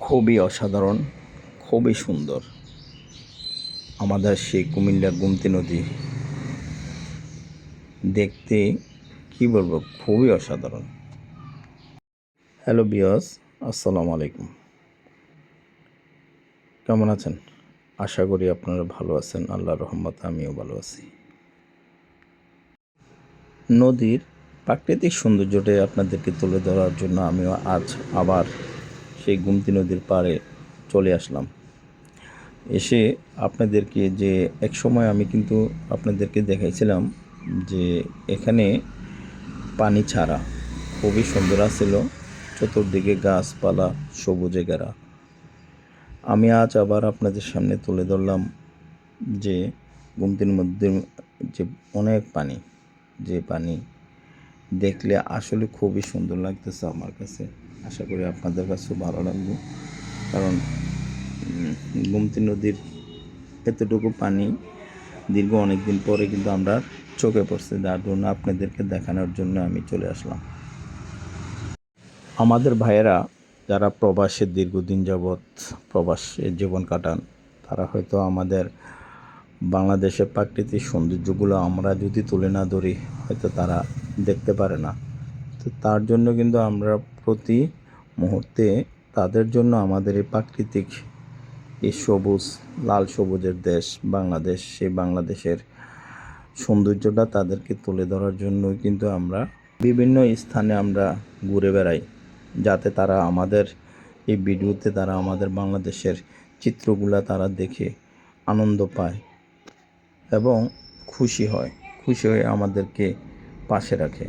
খুবই অসাধারণ, খুবই সুন্দর। আমাদের সেই কুমিল্লা গুমতি নদী দেখতে, কি বলব, খুবই অসাধারণ। হ্যালো বিয়স আসসালামু আলাইকুম। কেমন আছেন? আশা করি আপনারা ভালো আছেন আল্লাহ রহমত আমিও ভালো আছি। নদীর প্রাকৃতিক সৌন্দর্যটাই আপনাদেরকে তুলে ধরার জন্য আমিও আজ আবার সেই গুমতি নদীর পাড়ে চলে আসলাম। এসে আপনাদেরকে যে এক সময় আমি কিন্তু আপনাদেরকে দেখাইছিলাম যে এখানে পানি ছাড়া খুবই সুন্দর আছিল। চতুর্দিকে গাছপালা, সবুজে ঘেরা আমি আজ আবার আপনাদের সামনে তুলে ধরলাম যে গুমতির মধ্যে যে অনেক পানি, যে পানি দেখলে আসলে খুবই সুন্দর লাগতেছে আমার কাছে। আশা করি আপনাদের কাছেও ভালো লাগবে। কারণ গুমতি নদীর এতটুকু পানি দীর্ঘ অনেক দিন পরে কিন্তু আমরা চোখে পড়ছে, যার জন্য আপনাদেরকে দেখানোর জন্য আমি চলে আসলাম। আমাদের ভাইয়েরা যারা প্রবাসে দীর্ঘদিন যাবৎ প্রবাসে জীবন কাটান, তারা হয়তো আমাদের বাংলাদেশের প্রাকৃতিক সৌন্দর্যগুলো আমরা যদি তুলে না ধরি, হয়তো তারা দেখতে পারে না। তো তার জন্য কিন্তু আমরা প্রতি মুহূর্তে তাদের জন্য আমাদের এই প্রাকৃতিক এই সবুজ, লাল সবুজের দেশ বাংলাদেশ, সেই বাংলাদেশের সৌন্দর্যটা তাদেরকে তুলে ধরার জন্য কিন্তু আমরা বিভিন্ন স্থানে আমরা ঘুরে বেড়াই, যাতে তারা আমাদের এই ভিডিওতে তারা আমাদের বাংলাদেশের চিত্রগুলা তারা দেখে আনন্দ পায়। এবং খুশি হয় খুশি হয়ে আমাদেরকে পাশে রাখে।